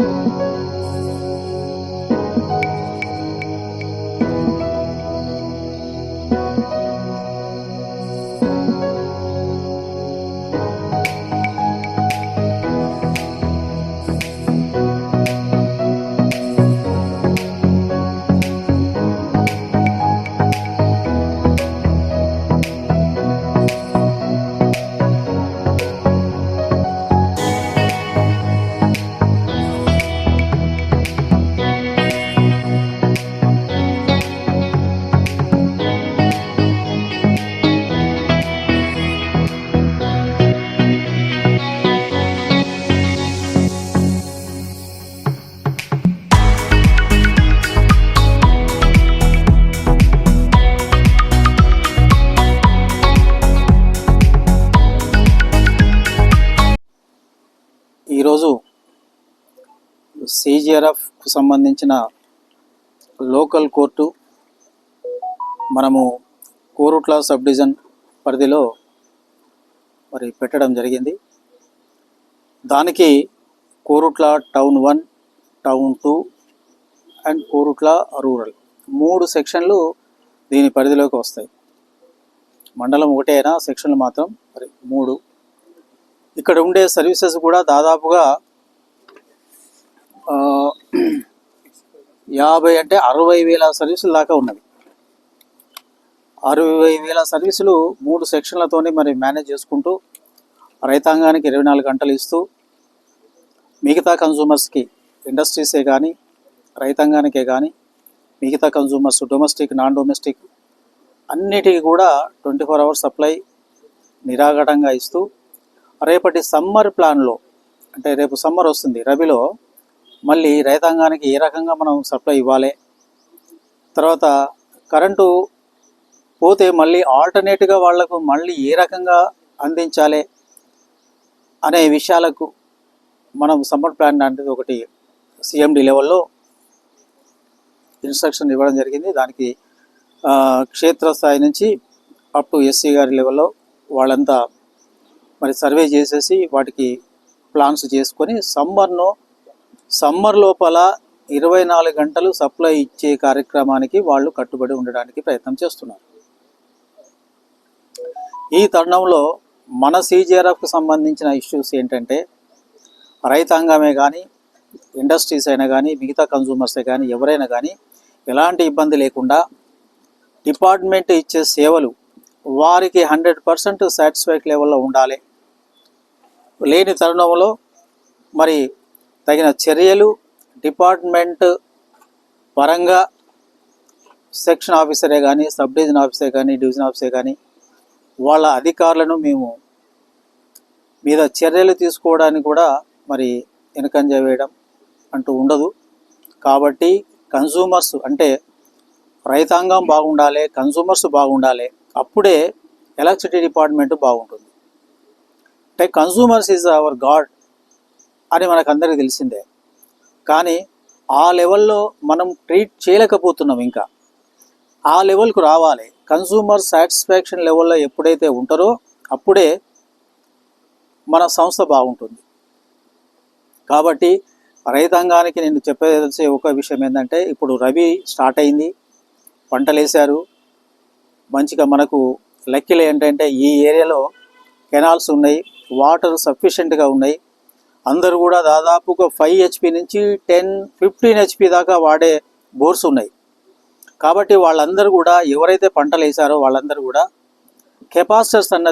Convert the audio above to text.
Música సిజిఆర్ఎఫ్కు సంబంధించిన local court మనము Korutla sub division పరిధిలో మరి పెట్టడం జరిగింది. దానికి Korutla town one town two and Korutla rural మూడు సెక్షన్లు దీని పరిధిలోకి వస్తాయి. మండలం ఒకటే అయినా సెక్షన్లు మాత్రం మరి మూడు. ఇక్కడ ఉండే సర్వీసెస్ కూడా దాదాపుగా యాభై అంటే అరవై వేల సర్వీసుల దాకా ఉన్నది. అరవై వేల సర్వీసులు మూడు సెక్షన్లతోనే మరి మేనేజ్ చేసుకుంటూ రైతాంగానికి ఇరవై నాలుగు గంటలు ఇస్తూ మిగతా కన్జ్యూమర్స్కి ఇండస్ట్రీసే కానీ రైతాంగానికే కానీ మిగతా కన్జ్యూమర్స్ డొమెస్టిక్ నాన్ డొమెస్టిక్ అన్నిటికీ కూడా ట్వంటీ ఫోర్ అవర్స్ సప్లై నిరాఘటంగా ఇస్తూ రేపటి సమ్మర్ ప్లాన్లో అంటే రేపు సమ్మర్ వస్తుంది రబీలో మళ్ళీ రైతాంగానికి ఏ రకంగా మనం సప్లై ఇవ్వాలి? తర్వాత కరెంటు పోతే మళ్ళీ ఆల్టర్నేట్గా వాళ్ళకు మళ్ళీ ఏ రకంగా అందించాలి అనే విషయాలకు మనం సమ్మర్ ప్లాన్ లాంటిది ఒకటి సిఎండి లెవెల్లో ఇన్స్ట్రక్షన్ ఇవ్వడం జరిగింది. దానికి క్షేత్రస్థాయి నుంచి అప్ టు ఎస్సీ గారి లెవెల్లో వాళ్ళంతా మరి సర్వే చేసేసి వాటికి ప్లాన్స్ చేసుకొని సమ్మర్ను సమ్మర్ లోపల ఇరవై నాలుగు గంటలు సప్లై ఇచ్చే కార్యక్రమానికి వాళ్ళు కట్టుబడి ఉండడానికి ప్రయత్నం చేస్తున్నారు. ఈ తరుణంలో మన సీజీఆర్ఎఫ్కి సంబంధించిన ఇష్యూస్ ఏంటంటే రైతాంగమే కానీ ఇండస్ట్రీస్ అయినా కానీ మిగతా కన్జూమర్సే కానీ ఎవరైనా కానీ ఎలాంటి ఇబ్బంది లేకుండా డిపార్ట్మెంట్ ఇచ్చే సేవలు వారికి హండ్రెడ్ పర్సెంట్ సాటిస్ఫైడ్ లెవెల్లో ఉండాలి. లేని తరుణంలో మరి తగిన చర్యలు డిపార్ట్మెంట్ పరంగా సెక్షన్ ఆఫీసరే కానీ సబ్ డివిజన్ ఆఫీసరే కానీ డివిజన్ ఆఫీసరే కానీ వాళ్ళ అధికారులను మేము మీద చర్యలు తీసుకోవడానికి కూడా మరి వెనకంజ వేయడం అంటూ ఉండదు. కాబట్టి కన్సూమర్స్ అంటే రైతాంగం బాగుండాలి కన్సూమర్స్ బాగుండాలి అప్పుడే ఎలక్ట్రిసిటీ డిపార్ట్మెంట్ బాగుంటుంది. అంటే కన్సూమర్స్ ఈజ్ అవర్ గాడ్. అని మనకు అందరికీ తెలిసిందే. కానీ ఆ లెవెల్లో మనం ట్రీట్ చేయలేకపోతున్నాం ఇంకా. ఆ లెవెల్కు రావాలి. కన్సూమర్ సాటిస్ఫాక్షన్ లెవెల్లో ఎప్పుడైతే ఉంటారో అప్పుడే మన సంస్థ బాగుంటుంది. కాబట్టి రైతాంగానికి నేను చెప్పదలిసే ఒక విషయం ఏంటంటే ఇప్పుడు రబీ స్టార్ట్ అయింది పంటలు వేశారు మంచిగా మనకు లక్కీలు ఏంటంటే ఈ ఏరియాలో కెనాల్స్ ఉన్నాయి వాటర్ సఫిషియెంట్గా ఉన్నాయి. అందరు కూడా దాదాపుగా ఫైవ్ హెచ్పి నుంచి టెన్ ఫిఫ్టీన్ హెచ్పి దాకా వాడే బోర్స్ ఉన్నాయి. కాబట్టి వాళ్ళందరూ కూడా ఎవరైతే పంటలు వేసారో వాళ్ళందరూ కూడా కెపాసిటర్స్ అన్నది